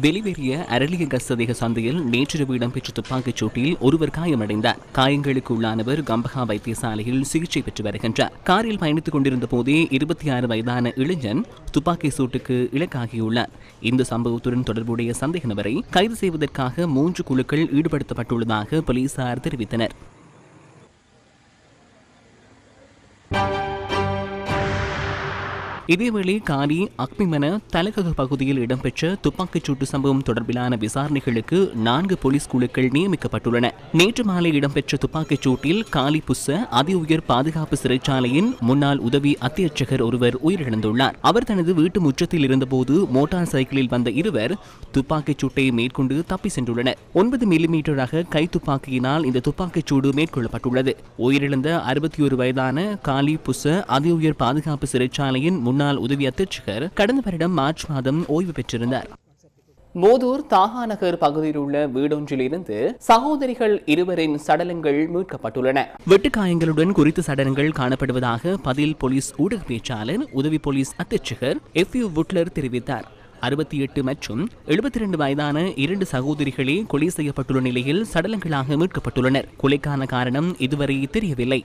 வெளிவேறிய அரளிய கஸ்ததிக சந்தையில் நேற்றிரவு இடம்பெற்ற துப்பாக்கிச் சூட்டில் ஒருவர் காயமடைந்தார். காயங்களுக்கு உள்ளானவர் கம்பகா வைத்தியசாலையில் சிகிச்சை பெற்று வருகின்றார். காரில் பயணித்துக் கொண்டிருந்த போதே இருபத்தி ஆறு வயதான இளைஞன் துப்பாக்கி சூட்டுக்கு இலக்காகியுள்ளார். இந்த சம்பவத்துடன் தொடர்புடைய சந்தேக நபரை கைது செய்வதற்காக மூன்று குழுக்கள் ஈடுபடுத்தப்பட்டுள்ளதாக போலீசார் தெரிவித்தனர். இதேவேளை காரி அக்மிமன தலகக பகுதியில் இடம்பெற்ற துப்பாக்கிச் சூட்டு சம்பவம் தொடர்பிலான விசாரணைகளுக்கு நான்கு போலீஸ் குழுக்கள் நியமிக்கப்பட்டுள்ளன. நேற்று மாலை இடம்பெற்ற துப்பாக்கிச் சூட்டில் காலி புஸ்ஸ அதி உயர் பாதுகாப்பு சிறைச்சாலையின் முன்னாள் உதவி அத்தியட்சகர் ஒருவர் உயிரிழந்துள்ளார். அவர் தனது வீட்டு முற்றத்தில் இருந்தபோது மோட்டார் சைக்கிளில் வந்த இருவர் துப்பாக்கிச் சூட்டை மேற்கொண்டு தப்பி சென்றுள்ளனர். ஒன்பது மில்லிமீட்டர் ரக கை துப்பாக்கியினால் இந்த துப்பாக்கிச் சூடு மேற்கொள்ளப்பட்டுள்ளது. உயிரிழந்த அறுபத்தி ஒரு வயதான காலி புஸ்ஸ அதி உயர் பாதுகாப்பு சிறைச்சாலையின் முன்னாள் உதவி அத்தியட்சகர் கடந்த வருடம் மார்ச் மாதம் ஓய்வு பெற்றிருந்தார். மோதூர் தாகாநகர் பகுதியில் உள்ள வீடொன்றிலிருந்து சகோதரிகள் இருவரின் சடலங்கள் மீட்கப்பட்டுள்ளன. வெட்டுக்காயங்களுடன் குறித்த சடலங்கள் காணப்படுவதாக பதில் போலீஸ் ஊடக பேச்சாளர் உதவி போலீஸ் அத்தியட்சகர் எஃப் யூ வுட்லர் தெரிவித்தார். அறுபத்தி எட்டு மற்றும் எழுபத்தி இரண்டு வயதான இரண்டு சகோதரிகளே கொலை செய்யப்பட்டுள்ள நிலையில் சடலங்களாக மீட்கப்பட்டுள்ளனர். கொலைக்கான காரணம் இதுவரை தெரியவில்லை.